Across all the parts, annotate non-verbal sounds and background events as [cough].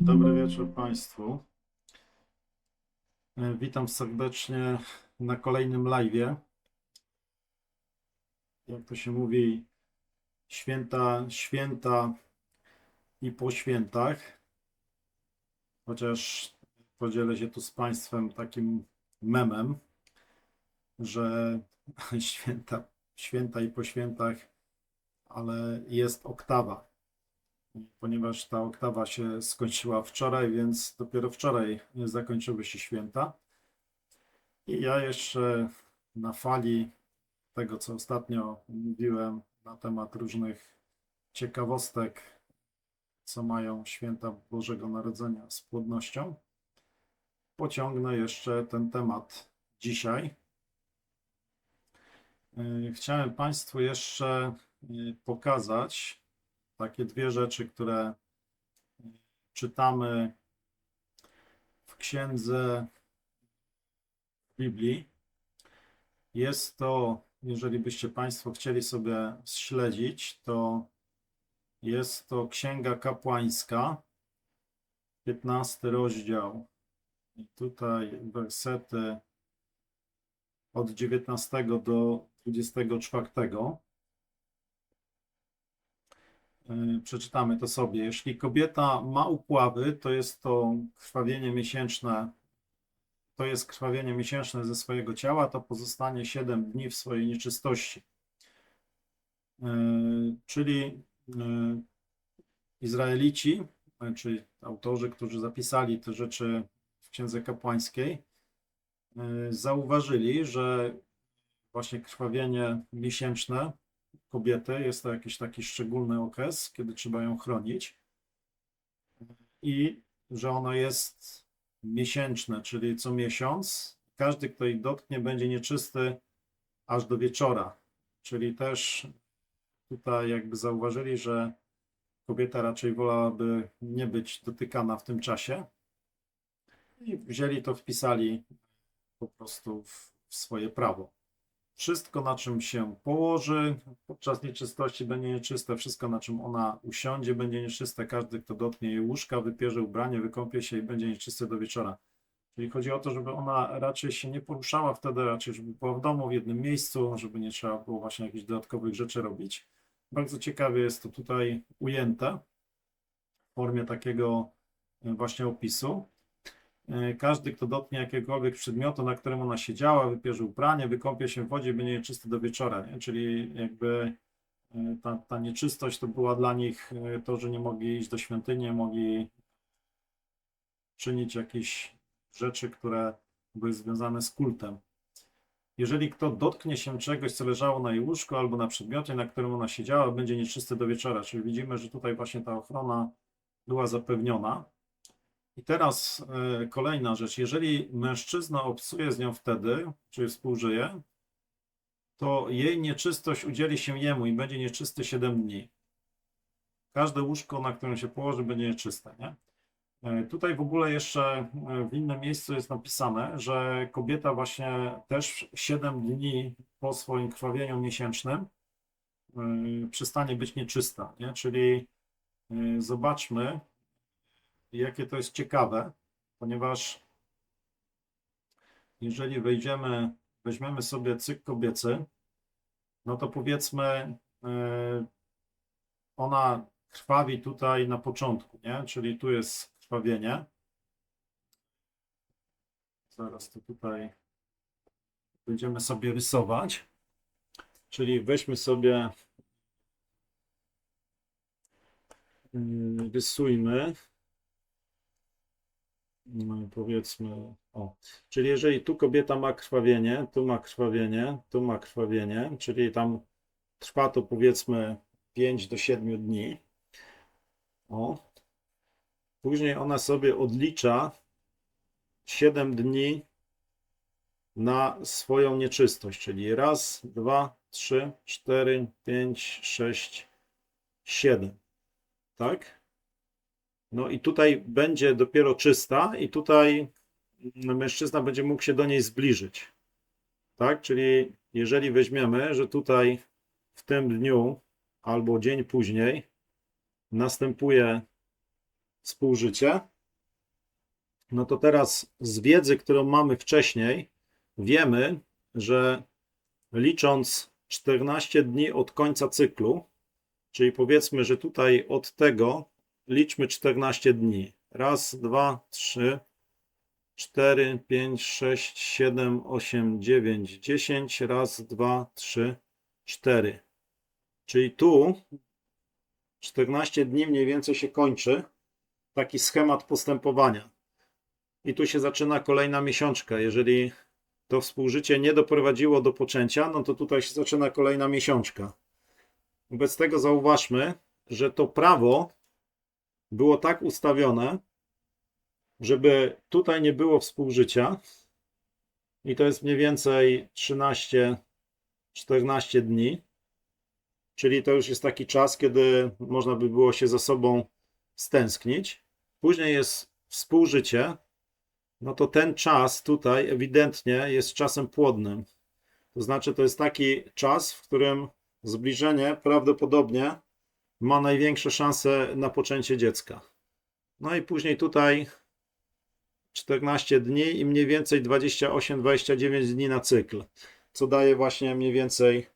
Dobry wieczór Państwu. E, Witam serdecznie na kolejnym live'ie. Jak to się mówi, święta, święta i po świętach. Chociaż podzielę się tu z Państwem takim memem, że [laughs] święta, święta i po świętach, ale jest oktawa ponieważ ta oktawa się skończyła wczoraj, więc dopiero wczoraj zakończyły się święta. I ja jeszcze na fali tego, co ostatnio mówiłem na temat różnych ciekawostek, co mają święta Bożego Narodzenia z płodnością, pociągnę jeszcze ten temat dzisiaj. Yy, Chciałem Państwu jeszcze yy, pokazać, takie dwie rzeczy, które czytamy w księdze Biblii. Jest to, jeżeli byście Państwo chcieli sobie śledzić, to jest to Księga Kapłańska, 15 rozdział. I tutaj wersety od 19 do 24. Yy, Przeczytamy to sobie. Jeśli kobieta ma upławy, to jest to krwawienie miesięczne. To jest krwawienie miesięczne ze swojego ciała, to pozostanie 7 dni w swojej nieczystości. Yy, Czyli yy, Izraelici, czy autorzy, którzy zapisali te rzeczy w Księdze Kapłańskiej, zauważyli, że właśnie krwawienie miesięczne kobiety. Jest to jakiś taki szczególny okres, kiedy trzeba ją chronić. I że ono jest miesięczne, czyli co miesiąc. Każdy, kto jej dotknie, będzie nieczysty aż do wieczora. Czyli też tutaj jakby zauważyli, że kobieta raczej wolałaby nie być dotykana w tym czasie. I wzięli to, wpisali po prostu w swoje prawo. Wszystko, na czym się położy podczas nieczystości, będzie nieczyste. Wszystko, na czym ona usiądzie, będzie nieczyste. Każdy, kto dotknie jej łóżka, wypierze ubranie, wykąpie się i będzie nieczysty do wieczora. Czyli chodzi o to, żeby ona raczej się nie poruszała wtedy, raczej żeby była w domu, w jednym miejscu, żeby nie trzeba było właśnie jakichś dodatkowych rzeczy robić. Bardzo ciekawie jest to tutaj ujęte w formie takiego e, właśnie opisu. E, Każdy, kto dotknie jakiegokolwiek przedmiotu, na którym ona siedziała, wypierze ubranie, wykąpie się w wodzie będzie nieczysty do wieczora. Nie? Czyli jakby e, ta, ta nieczystość to była dla nich e, to, że nie mogli iść do świątyni, nie mogli czynić jakichś rzeczy, które były związane z kultem. Jeżeli kto dotknie się czegoś, co leżało na jej łóżku albo na przedmiocie, na którym ona siedziała, będzie nieczysty do wieczora. Czyli widzimy, że tutaj właśnie ta ochrona była zapewniona. I teraz e, kolejna rzecz. Jeżeli mężczyzna obcuje z nią wtedy, czyli współżyje, to jej nieczystość udzieli się jemu i będzie nieczysty 7 dni. Każde łóżko, na którym się położy, będzie nieczyste. Nie? E, Tutaj w ogóle jeszcze e, w innym miejscu jest napisane, że kobieta właśnie też 7 dni po swoim krwawieniu miesięcznym przestanie być nieczysta. Nie? Czyli e, jakie to jest ciekawe, ponieważ jeżeli wejdziemy, weźmiemy sobie cykl kobiecy, no to powiedzmy, yy, ona krwawi tutaj na początku, nie? Czyli tu jest krwawienie. Zaraz to tutaj będziemy sobie rysować. Czyli weźmy sobie, yy, rysujmy powiedzmy, o, czyli jeżeli tu kobieta ma krwawienie, tu ma krwawienie, tu ma krwawienie, czyli tam trwa to powiedzmy 5 do 7 dni. O. Później ona sobie odlicza 7 dni na swoją nieczystość, czyli raz, dwa, trzy, cztery, pięć, sześć, siedem. Tak? No i tutaj będzie dopiero czysta, i tutaj mężczyzna będzie mógł się do niej zbliżyć. Tak? Czyli jeżeli weźmiemy, że tutaj w tym dniu albo dzień później następuje współżycie, no to teraz z wiedzy, którą mamy wcześniej, wiemy, że licząc 14 dni od końca cyklu, czyli powiedzmy, że tutaj od tego liczmy 14 dni. Raz, dwa, trzy, cztery, pięć, sześć, siedem, osiem, dziewięć, dziesięć. Raz, dwa, trzy, cztery. Czyli tu 14 dni mniej więcej się kończy taki schemat postępowania. I tu się zaczyna kolejna miesiączka. Jeżeli to współżycie nie doprowadziło do poczęcia, no to tutaj się zaczyna kolejna miesiączka. Wobec tego zauważmy, że to prawo było tak ustawione, żeby tutaj nie było współżycia. I to jest mniej więcej 13-14 dni. Czyli to już jest taki czas, kiedy można by było się ze sobą stęsknić. Później jest współżycie. No to ten czas tutaj ewidentnie jest czasem płodnym. To znaczy, to jest taki czas, w którym zbliżenie prawdopodobnie ma największe szanse na poczęcie dziecka. No i później tutaj 14 dni i mniej więcej 28-29 dni na cykl, co daje właśnie mniej więcej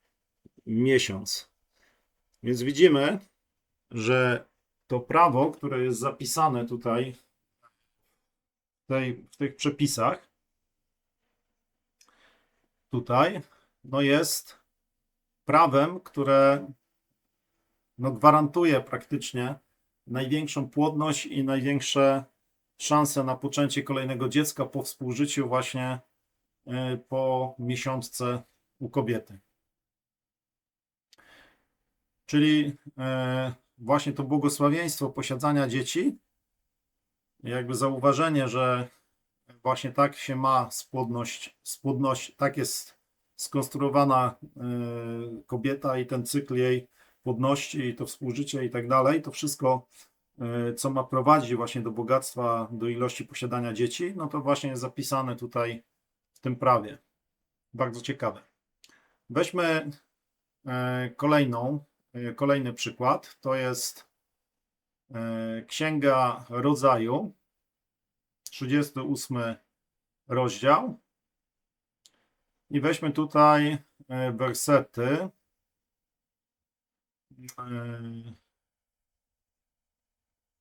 miesiąc. Więc widzimy, że to prawo, które jest zapisane tutaj w, tej, w tych przepisach, tutaj, no jest prawem, które no gwarantuje praktycznie największą płodność i największe szanse na poczęcie kolejnego dziecka po współżyciu właśnie y, po miesiączce u kobiety. Czyli e, właśnie to błogosławieństwo posiadania dzieci, jakby zauważenie, że właśnie tak się ma spłodność, spłodność tak jest skonstruowana e, kobieta i ten cykl jej płodności to współżycie i tak dalej, to wszystko, e, co ma prowadzić właśnie do bogactwa, do ilości posiadania dzieci, no to właśnie jest zapisane tutaj w tym prawie. Bardzo ciekawe. Weźmy kolejną E, kolejny przykład to jest e, Księga Rodzaju, 38 rozdział. I weźmy tutaj e, wersety.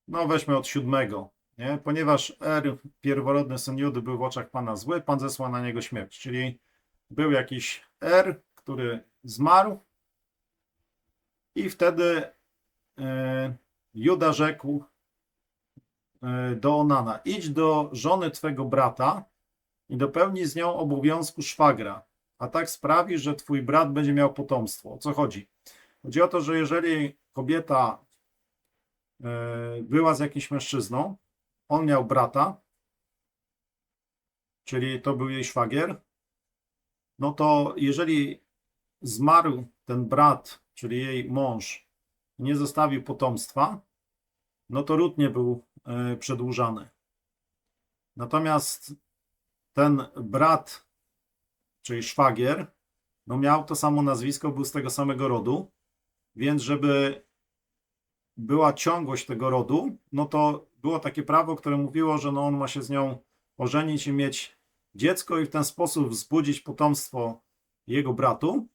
No, weźmy od siódmego. Nie? Ponieważ Er, pierworodny syn Judy, był w oczach Pana zły, Pan zesłał na niego śmierć. Czyli był jakiś Er, który zmarł, i wtedy e, Juda rzekł e, do Onana: Idź do żony twego brata i dopełnij z nią obowiązku szwagra, a tak sprawi, że twój brat będzie miał potomstwo. O co chodzi? Chodzi o to, że jeżeli kobieta e, była z jakimś mężczyzną, on miał brata, czyli to był jej szwagier, no to jeżeli zmarł ten brat czyli jej mąż, nie zostawił potomstwa, no to ród nie był e, przedłużany. Natomiast ten brat, czyli szwagier, no miał to samo nazwisko, był z tego samego rodu, więc żeby była ciągłość tego rodu, no to było takie prawo, które mówiło, że no on ma się z nią ożenić i mieć dziecko i w ten sposób wzbudzić potomstwo jego bratu.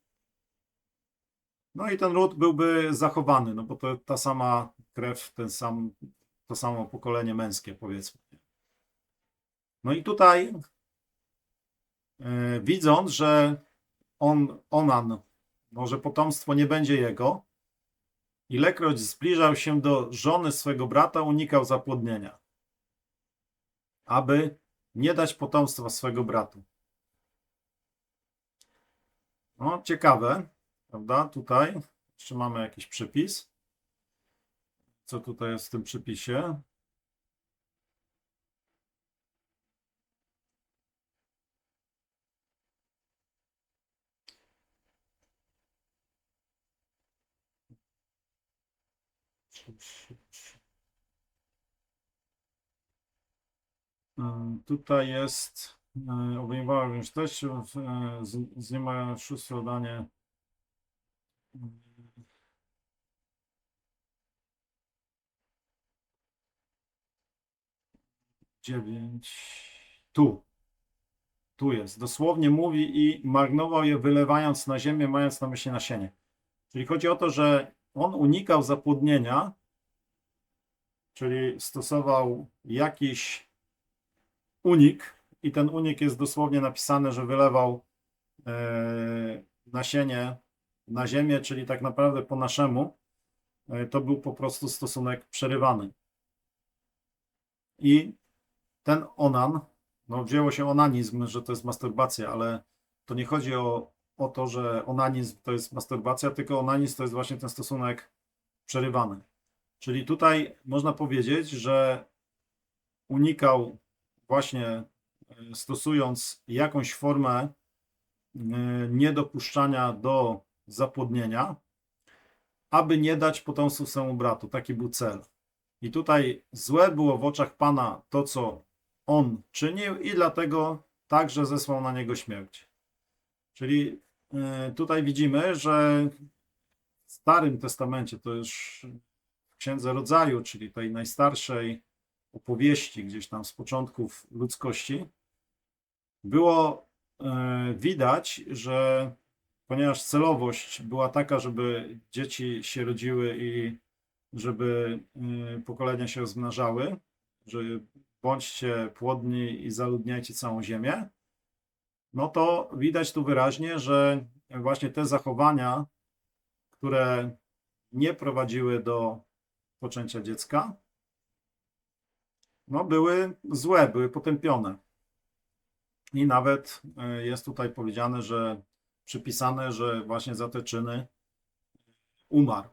No i ten ród byłby zachowany, no bo to ta sama krew, ten sam, to samo pokolenie męskie, powiedzmy. No i tutaj yy, widząc, że on, Onan, może potomstwo nie będzie jego, ilekroć zbliżał się do żony swego brata, unikał zapłodnienia, aby nie dać potomstwa swego bratu. No, ciekawe. Prawda? Tutaj jeszcze mamy jakiś przypis. Co tutaj jest w tym przypisie? Tutaj jest e, obejmowała również też e, z, z nie ma szóste danie 9. Tu. Tu jest. Dosłownie mówi i marnował je wylewając na ziemię, mając na myśli nasienie. Czyli chodzi o to, że on unikał zapłodnienia, czyli stosował jakiś unik i ten unik jest dosłownie napisane, że wylewał e, nasienie na ziemię, czyli tak naprawdę po naszemu e, to był po prostu stosunek przerywany. I ten onan, no wzięło się onanizm, że to jest masturbacja, ale to nie chodzi o, o to, że onanizm to jest masturbacja, tylko onanizm to jest właśnie ten stosunek przerywany. Czyli tutaj można powiedzieć, że unikał właśnie e, stosując jakąś formę e, niedopuszczania do zapłodnienia, aby nie dać potomstwu swemu bratu. Taki był cel. I tutaj złe było w oczach Pana to, co on czynił, i dlatego także zesłał na niego śmierć. Czyli e, tutaj widzimy, że w Starym Testamencie, to już w Księdze Rodzaju, czyli tej najstarszej opowieści gdzieś tam z początków ludzkości, było e, widać, że ponieważ celowość była taka, żeby dzieci się rodziły i żeby y, pokolenia się rozmnażały, że bądźcie płodni i zaludniajcie całą ziemię, no to widać tu wyraźnie, że właśnie te zachowania, które nie prowadziły do poczęcia dziecka, no były złe, były potępione. I nawet y, jest tutaj powiedziane, że przypisane, że właśnie za te czyny umarł.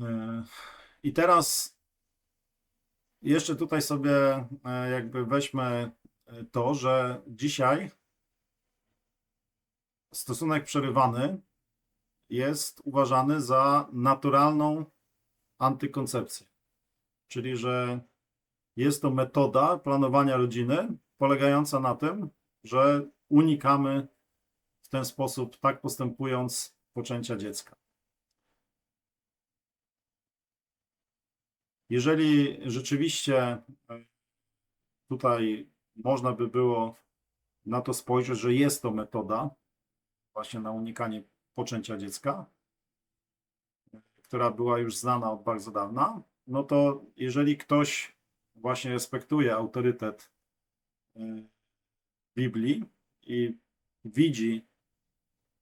E, I teraz jeszcze tutaj sobie e, jakby weźmy e, to, że dzisiaj stosunek przerywany jest uważany za naturalną antykoncepcję. Czyli, że jest to metoda planowania rodziny polegająca na tym, że unikamy w ten sposób, tak postępując, poczęcia dziecka. Jeżeli rzeczywiście e, tutaj można by było na to spojrzeć, że jest to metoda właśnie na unikanie poczęcia dziecka, która była już znana od bardzo dawna, no to jeżeli ktoś właśnie respektuje autorytet e, Biblii i widzi,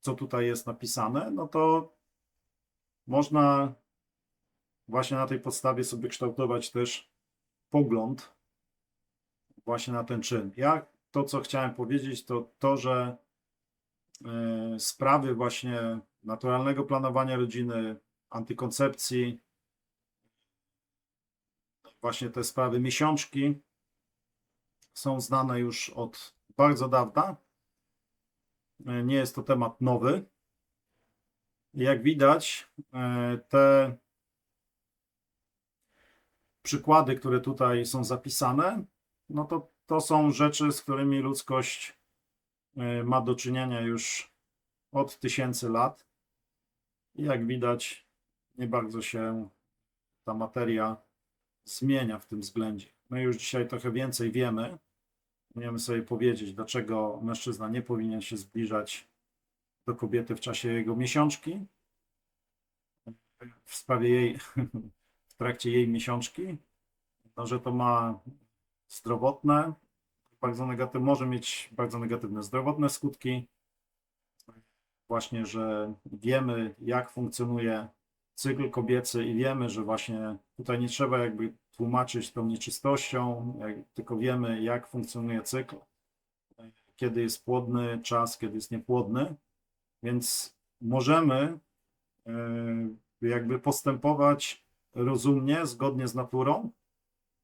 co tutaj jest napisane, no to można właśnie na tej podstawie sobie kształtować też pogląd właśnie na ten czyn. Ja to, co chciałem powiedzieć, to to, że e, sprawy właśnie naturalnego planowania rodziny, antykoncepcji, właśnie te sprawy miesiączki są znane już od bardzo dawna. E, nie jest to temat nowy. Jak widać, e, te przykłady, które tutaj są zapisane, no to to są rzeczy, z którymi ludzkość e, ma do czynienia już od tysięcy lat. I jak widać, nie bardzo się ta materia zmienia w tym względzie. My już dzisiaj trochę więcej wiemy. Umiemy sobie powiedzieć, dlaczego mężczyzna nie powinien się zbliżać do kobiety w czasie jego miesiączki, w sprawie jej, [laughs] w trakcie jej miesiączki, no, że to ma zdrowotne, bardzo negatywne, może mieć bardzo negatywne zdrowotne skutki. Właśnie, że wiemy, jak funkcjonuje cykl kobiecy i wiemy, że właśnie tutaj nie trzeba jakby tłumaczyć tą nieczystością, tylko wiemy, jak funkcjonuje cykl, kiedy jest płodny czas, kiedy jest niepłodny, więc możemy e, jakby postępować rozumnie, zgodnie z naturą,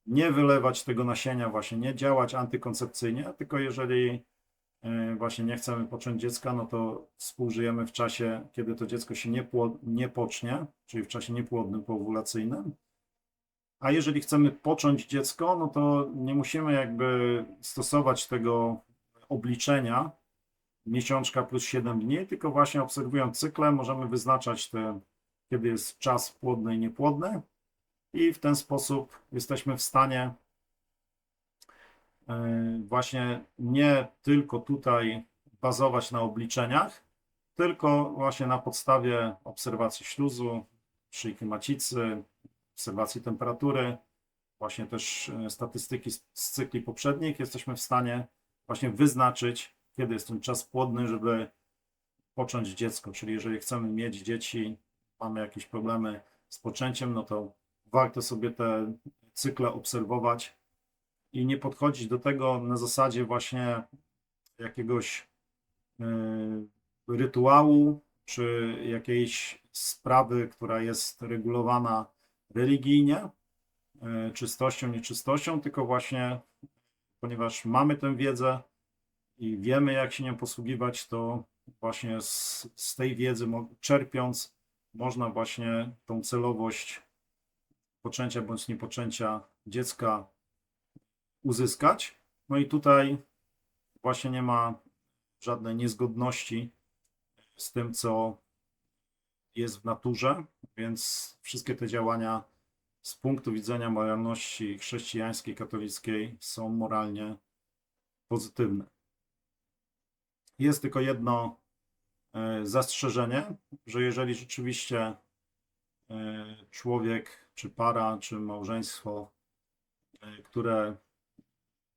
nie wylewać tego nasienia właśnie, nie działać antykoncepcyjnie, tylko jeżeli e, właśnie nie chcemy począć dziecka, no to współżyjemy w czasie, kiedy to dziecko się nie, nie pocznie, czyli w czasie niepłodnym, poowulacyjnym. A jeżeli chcemy począć dziecko, no to nie musimy jakby stosować tego obliczenia miesiączka plus 7 dni, tylko właśnie obserwując cykle możemy wyznaczać te, kiedy jest czas płodny i niepłodny i w ten sposób jesteśmy w stanie e, właśnie nie tylko tutaj bazować na obliczeniach, tylko właśnie na podstawie obserwacji śluzu, szyjki macicy, obserwacji temperatury, właśnie też e, statystyki z, cykli poprzednich, jesteśmy w stanie właśnie wyznaczyć, kiedy jest ten czas płodny, żeby począć dziecko. Czyli jeżeli chcemy mieć dzieci, mamy jakieś problemy z poczęciem, no to warto sobie te cykle obserwować i nie podchodzić do tego na zasadzie właśnie jakiegoś y, rytuału czy jakiejś sprawy, która jest regulowana religijnie, y, czystością, nieczystością, tylko właśnie ponieważ mamy tę wiedzę i wiemy, jak się nią posługiwać, to właśnie z, z tej wiedzy czerpiąc, można właśnie tą celowość poczęcia bądź niepoczęcia dziecka uzyskać. No i tutaj właśnie nie ma żadnej niezgodności z tym, co jest w naturze, więc wszystkie te działania z punktu widzenia moralności chrześcijańskiej, katolickiej są moralnie pozytywne. Jest tylko jedno e, zastrzeżenie, że jeżeli rzeczywiście człowiek, czy para, czy małżeństwo, e, które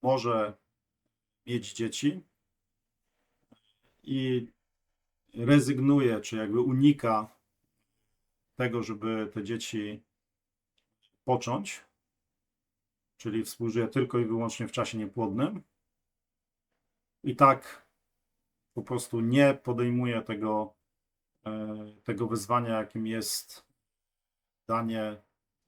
może mieć dzieci i rezygnuje, czy jakby unika tego, żeby te dzieci począć, czyli współżyje tylko i wyłącznie w czasie niepłodnym, i tak po prostu nie podejmuje tego, e, tego wyzwania, jakim jest danie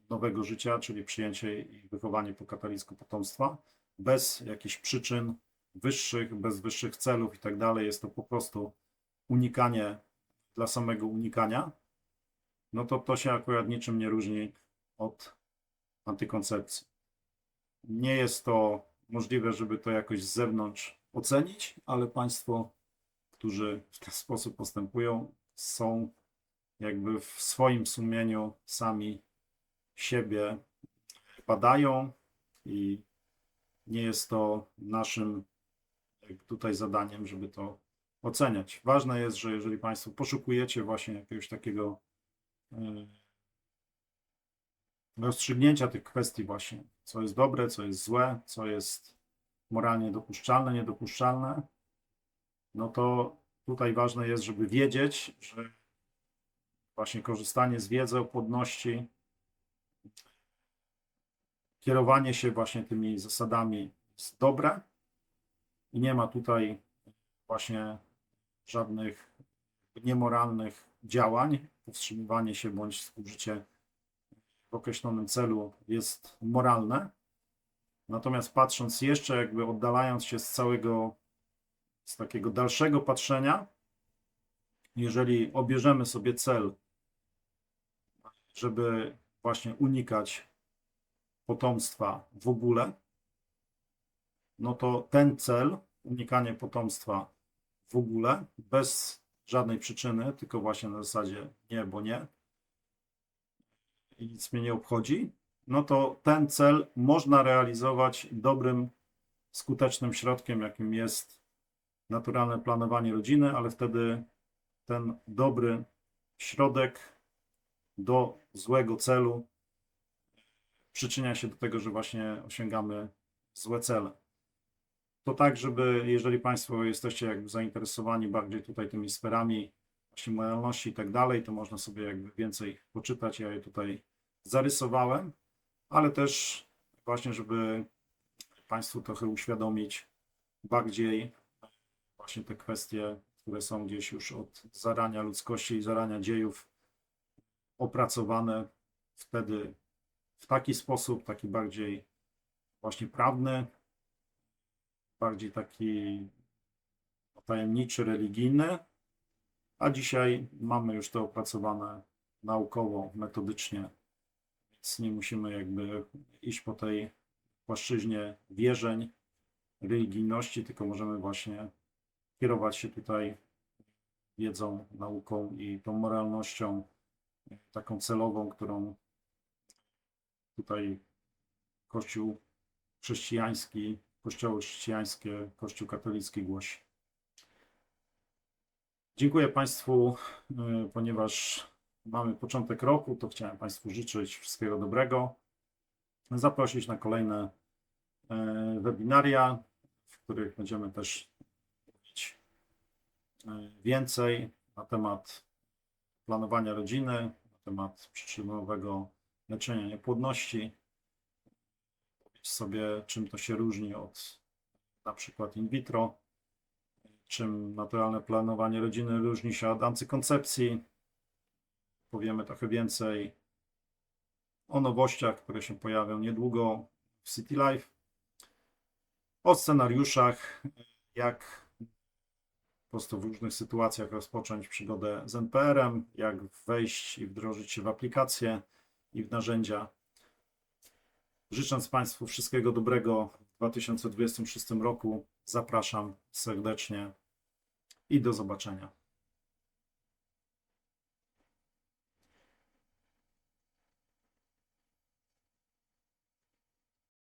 nowego życia, czyli przyjęcie i wychowanie po katolicku potomstwa, bez jakichś przyczyn wyższych, bez wyższych celów i tak dalej. Jest to po prostu unikanie dla samego unikania. No to to się akurat niczym nie różni od antykoncepcji. Nie jest to możliwe, żeby to jakoś z zewnątrz ocenić, ale Państwo, którzy w ten sposób postępują, są jakby w swoim sumieniu sami siebie badają i nie jest to naszym tutaj zadaniem, żeby to oceniać. Ważne jest, że jeżeli Państwo poszukujecie właśnie jakiegoś takiego y, rozstrzygnięcia tych kwestii właśnie, co jest dobre, co jest złe, co jest moralnie dopuszczalne, niedopuszczalne, no to tutaj ważne jest, żeby wiedzieć, że właśnie korzystanie z wiedzy o płodności, kierowanie się właśnie tymi zasadami jest dobre i nie ma tutaj właśnie żadnych niemoralnych działań, powstrzymywanie się bądź współżycie w określonym celu jest moralne. Natomiast patrząc jeszcze, jakby oddalając się z całego, z takiego dalszego patrzenia, jeżeli obierzemy sobie cel, żeby właśnie unikać potomstwa w ogóle, no to ten cel, unikanie potomstwa w ogóle, bez żadnej przyczyny, tylko właśnie na zasadzie nie, bo nie, i nic mnie nie obchodzi, no to ten cel można realizować dobrym, skutecznym środkiem, jakim jest naturalne planowanie rodziny, ale wtedy ten dobry środek do złego celu przyczynia się do tego, że właśnie osiągamy złe cele. To tak, żeby jeżeli Państwo jesteście jakby zainteresowani bardziej tutaj tymi sferami moralności i tak dalej, to można sobie jakby więcej poczytać. Ja je tutaj zarysowałem, ale też właśnie, żeby Państwu trochę uświadomić bardziej właśnie te kwestie, które są gdzieś już od zarania ludzkości i zarania dziejów opracowane wtedy w taki sposób, taki bardziej właśnie prawny, bardziej taki tajemniczy, religijny, a dzisiaj mamy już to opracowane naukowo, metodycznie, więc nie musimy jakby iść po tej płaszczyźnie wierzeń, religijności, tylko możemy właśnie kierować się tutaj wiedzą, nauką i tą moralnością taką celową, którą tutaj Kościół chrześcijański, kościoły chrześcijańskie, Kościół katolicki głosi. Dziękuję Państwu, y, ponieważ mamy początek roku, to chciałem Państwu życzyć wszystkiego dobrego. Zaprosić na kolejne y, webinaria, w których będziemy też mówić y, więcej na temat planowania rodziny, na temat przyczynowego leczenia niepłodności. Powiedzieć sobie, czym to się różni od na przykład in vitro, czym naturalne planowanie rodziny różni się od antykoncepcji. Powiemy trochę więcej o nowościach, które się pojawią niedługo w City Life, o scenariuszach, jak po prostu w różnych sytuacjach rozpocząć przygodę z NPR-em, jak wejść i wdrożyć się w aplikacje i w narzędzia. Życząc Państwu wszystkiego dobrego w 2026 roku, zapraszam serdecznie i do zobaczenia.